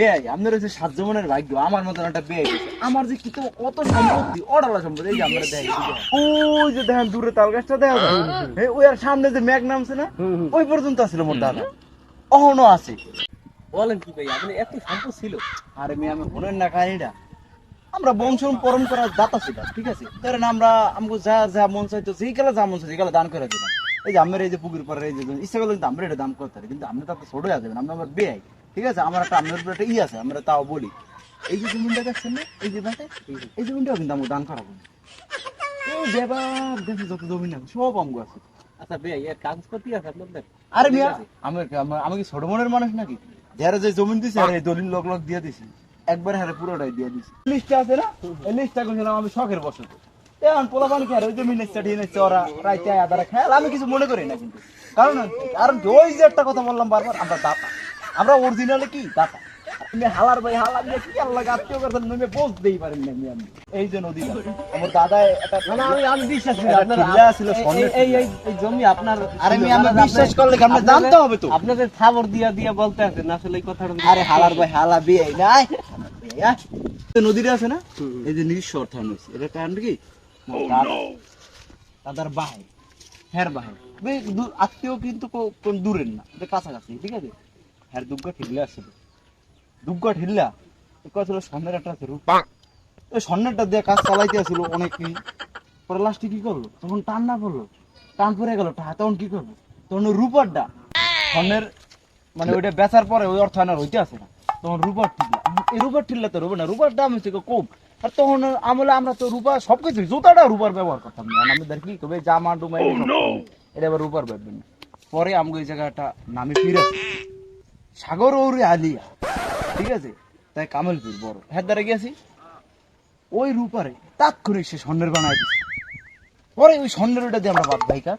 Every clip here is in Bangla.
বেয়াই আপনার হচ্ছে সাত ভাগ্য আমার মতন একটা বেয়াই আমার যে কি তো কত সম্পত্তি অডালা সম্পত্তি এই যে আমরা ওই যে দেখেন দূরে তাল গাছটা দেখা ওই আর সামনে যে মেঘ নামছে না। ওই পর্যন্ত আছিল মোর দাদা। অহনো আছে। বলেন কি ভাই আপনি এত সম্পদ ছিল। আরে মেয়ে আমি শোনেন না কাহিনীটা। আমরা বংশ পরম্পরার দাতা ছিলাম ঠিক আছে? ধরেন আমরা আমাকে যা যা মন চাইতো যেই গেলে যা মন চাইতো গেলে দান করে দিলাম এই যে আমার এই যে পুকুর পরে এই যে ইচ্ছা করলে কিন্তু আমরা এটা দাম করতে পারি কিন্তু আমরা তো ছোট আছে আমরা আমার বেয়াই ঠিক আছে? আমার একটা আপনার উপরে একটা ই আছে আমরা তাও বলি। এই যে জমিনটা দেখছেন না? এই যে বাটে এই জমিনটাও কিন্তু আমাকে দান করাবো দেখি যত জমিন আছে সব আমগো আছে। আচ্ছা ভাই এর কাগজপত্র আছে আপনাদের আরে মিয়া আমি আমি- কি ছোট মনের মানুষ নাকি? যারা যে জমিন দিছে আর এই দলিল দিয়ে দিছি। একবার হারে পুরোটাই দিয়ে দিছি। লিস্টটা আছে না? এই লিস্টটা আমি শখের বসত। এখন পোলা পানি খেয়ে ওই জমি নিচ্ছে ঠিক নিচ্ছে ওরা রাইতে আদারা খেয়াল আমি কিছু মনে করি না কিন্তু। কারণ কারণ ওই যে একটা কথা বললাম বারবার আমরা দাতা। আমরা অরিজিনালি কি? দাতা আপনি হালার ভাই হালার নিয়ে কি আল্লাহ আত্মীয় বসতেই পারেন না আমি। এই যে নদী আমার দাদা না আমি আমি বিশ্বাস করি আপনার ছিল, এই- এই জমি আপনার আরে মেয়ে, আমি বিশ্বাস করলে কি আপনার জানতে হবে তো। আপনাদের থাবর দিয়া দিয়া বলতে আসলে এই কথাটা আরে হালার ভাই হালা বিয়ে নাই। নদীটা আছে না? এই যে নিঃস্ব অর্থায়ন হয়েছে। এটা কারণ কি? দাদার বাহে হ্যার বাহে। আত্মীয় কিন্তু কোন দূরের না এটা কাছাকাছি ঠিক আছে? ঠিল্লা আসছিল ঠিল্লা কথা ছিল স্বর্ণের একটা ওই স্বর্ণেরটা দিয়ে কাজ চালাইতে অনেকই পরে লাস্টে কি করল? তখন টান না করল টান পরে গেল তখন কি করব তখন ওই রূপারটা স্বর্ণের মানে ওইটা বেচার পরে ওই অর্থায়ন আর হইতে আসে না। তখন রূপার ঠিল্লা এই রূপার ঠিল্লা তো রূপা না রূপার দাম হচ্ছে কম। আর তখন আমলে আমরা তো রূপা সবকিছু জুতাটা রূপার ব্যবহার করতাম না। আমাদের কি কবে জামা ডুমা কিনে। এটা আবার রূপার ব্যাপার পরে আমাকে ওই জায়গাটা নামে ফিরে সাগর ওরে আলিয়া। ঠিক আছে? তাই কামেলপুর বড়। হ্যাঁ দ্বারা গেছি ওই রূপারে তাৎক্ষণিক সে স্বর্ণের বানায় দিছে। পরে ওই স্বর্ণের ওটা দিয়ে আমরা বাদ ভাইকা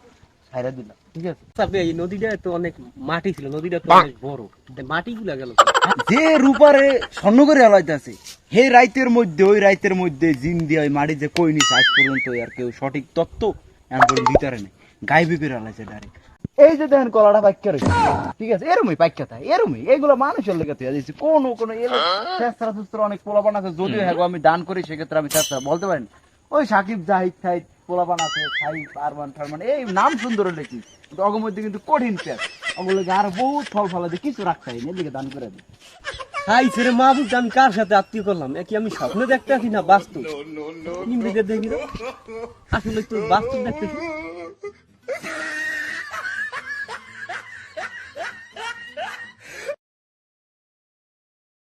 ছাইরা দিলাম। ঠিক আছে? এই নদীটা তো অনেক মাটি ছিল নদীটা তো অনেক বড়। মাটি গুলা গেল যে রূপারে স্বর্ণ করে আলাইতে আছে হে রাইতের মধ্যে ওই রাইতের মধ্যে জিন দিয়ে ওই মাটি যে কই নিছে আজ পর্যন্ত আর কেউ সঠিক তত্ত্ব এমন দিতে পারে নাই। গাইবে করে আলাইছে ডাইরেক্ট এই যে দেখেন কলাটা পাইকা রয়েছে। ঠিক আছে? এরমই পাইকা থাকে এরমই। এইগুলো মানুষের লেগে তুই দিয়েছি কোন কোন চেষ্টা সুস্ত্র অনেক পোলাপান আছে যদিও হ্যাঁ আমি দান করি সেক্ষেত্রে আমি চেষ্টা বলতে পারি না। ওই সাকিব জাহিদ সাহিদ পোলাপান আছে সাহিব আরমান ফারমান এই নাম সুন্দর লেখি কিন্তু অগমধ্যে কিন্তু কঠিন প্যাস ওগুলোকে আর বহুত ফল ফলা দিয়ে কিছু রাখতে হয় না এদিকে দান করে দিই হাই ছেড়ে মাহবুব আমি কার সাথে আত্মীয় করলাম? এ কি আমি স্বপ্নে দেখতে আছি না বাস্তব ইংরেজি দেখি আসলে তো বাস্তব দেখতেছি।